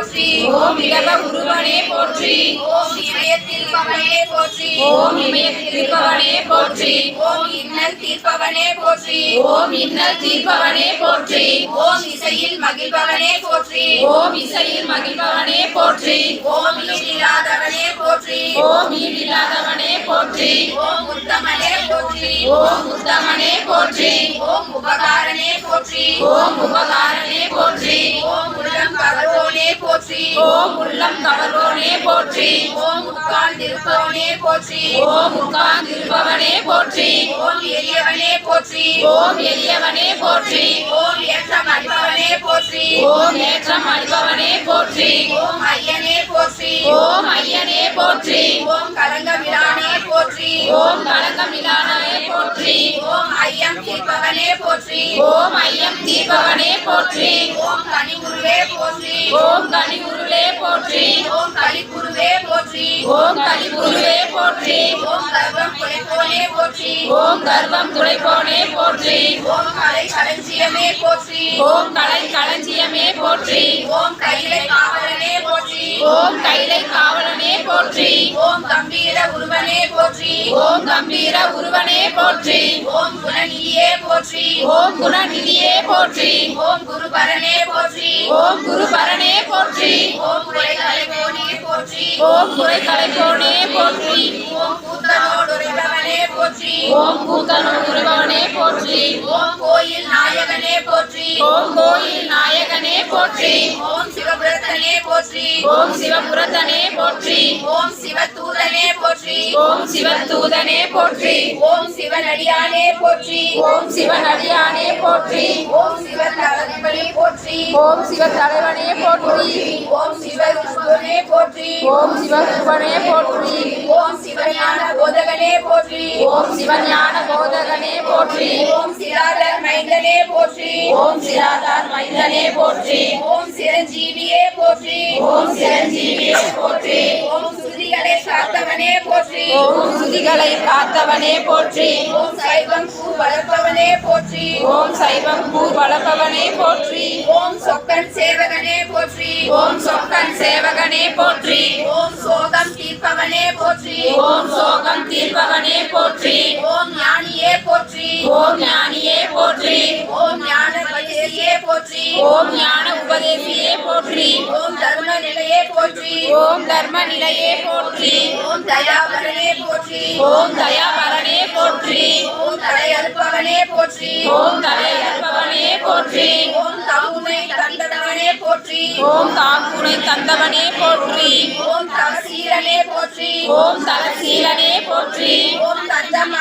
போற்றி ஓம் இடப உருவனே போற்றி ஓம் இமயத்திருப்பவனே போற்றி ஓம் இமயத்திருப்பவனே போற்றி ஓம் இன்னல் தீர்ப்பவனே போற்றி ஓம் இன்னல் தீர்ப்பவனே போற்றி ஓம் இசையில் மகிழ்பவனே போற்றி ஓம் இசையில் மகிழ்பவனே போற்றி ஓம் ஈடில்லாதவனே போற்றி ஓம் ஈடில்லாதவனே போற்றி ஓம் உத்தமனே போற்றி ஓம் உத்தமனே போற்றி ஓம் உபகாரனே போற்றி ஓம் உபகாரனே போற்றி ஓம் உள்ளம் கவர்வோனே போற்றி. ஓம் உள்ளம் கவர்வோனே போற்றி. ஓம் உட்கார்ந்திருப்பவனே போற்றி. ஓம் உட்கார்ந்திருப்பவனே போற்றி. ஓம் எளியவனே போற்றி. ஓம் எளியவனே போற்றி. ஓம் ஏற்றம் அளிப்பவனே போற்றி. ஓம் ஏற்றம் அளிப்பவனே போற்றி. ஓம் ஐயனே போற்றி. ஓம் ஐயனே போற்றி. ஓம் கலங்கமிடானே போற்றி. ஓம் கலங்கமிலானே போற்றி. ஓம் ஐயம் போற்றி ஓம் ஐயம் தீர்ப்பவனே போற்றி. ஓம் கனிகுருவே போற்றி. ஓம் கனிகுருவே போற்றி. ஓம் கலிக்குருவே போற்றி. ஓம் கலிகுருவே போற்றி. ஓம் கர்வம் குலைப்போனே போற்றி. ஓம் கர்வம் துடைப்போனே போற்றி. ஓம் கலை களஞ்சியமே போற்றி. ஓம் கலை களஞ்சியமே போற்றி. ஓம் கைலை காவலனே போற்றி ஓம் கைலை காவலனே போற்றி ஓம் கம்பீர உருவனே போற்றி ஓம் கம்பீர உருவனே போற்றி ஓம் குணநிதியே போற்றி ஓம் குணநிதியே போற்றி ஓம் குருபரனே போற்றி ஓம் குருபரனே போற்றி ஓம் குறைகளைவோனே போற்றி ஓம் குறை கலைப்போனே போற்றி ஓம் கூத்தனோடு உறைபவனே போற்றி ஓம் கூத்தனூர் உருவனே போற்றி ஓம் கோயில் நாயகனே போற்றி ஓம் கோயில் நாயகனே போற்றி போற்றி ஓம் சிவபுரத்தனே போற்றி ஓம் சிவதூதனே போற்றி ஓம் சிவதூதனே போற்றி ஓம் சிவனடியானே போற்றி ஓம் சிவனடியானே போற்றி ஓம் சிவத்தளபதி போற்றி ஓம் சிவத்தலைவனே போற்றி ஓம் சிவருஷ்வனே போற்றி ஓம் சிவகுருவனே போற்றி ஓம் சிவஞான போதகனே போற்றி ஓம் சிவஞான போதகனே போற்றி ஓம் சிராதர் மைந்தனே போற்றி ஓம் சிராதார் மைந்தனே போற்றி ஓம் சிரஞ்சீவியே போற்றி ஓம் சிரஞ்சீவியே போற்றி ஓம் சுருதிகளை காத்தவனே போற்றி ஓம் சுதிகளை காத்தவனே போற்றி ஓம் சைவம் பூ வளர்ப்பவனே போற்றி ஓம் சைவம் பூ வளர்ப்பவனே போற்றி ஓம் சொக்கன் சேவகனே போற்றி ஓம் சொக்கன் சேவகனே போற்றி ஓம் சோகம் தீர்ப்பவனே போற்றி ஓம் சோகம் தீர்ப்பவனே போற்றி ஓம் ஞானியே போற்றி ஓம் ஞானியே போற்றி ஓம் ஞான உபதேசியே போற்றி ஓம் தர்ம நிலையே போற்றி ஓம் தர்ம நிலையே போற்றி ஓம் தயாபரனே போற்றி ஓம் தயாபரனே போற்றி ஓம் தலையறுப்பவனே போற்றி ஓம் தலையற்பவனே போற்றி ஓம் தவுமை தந்தவனே போற்றி ஓம் தாக்குனை தந்தவனே போற்றி ஓம் தவசீலனே போற்றி ஓம் தலசீலனே போற்றி ஓம் தந்தம்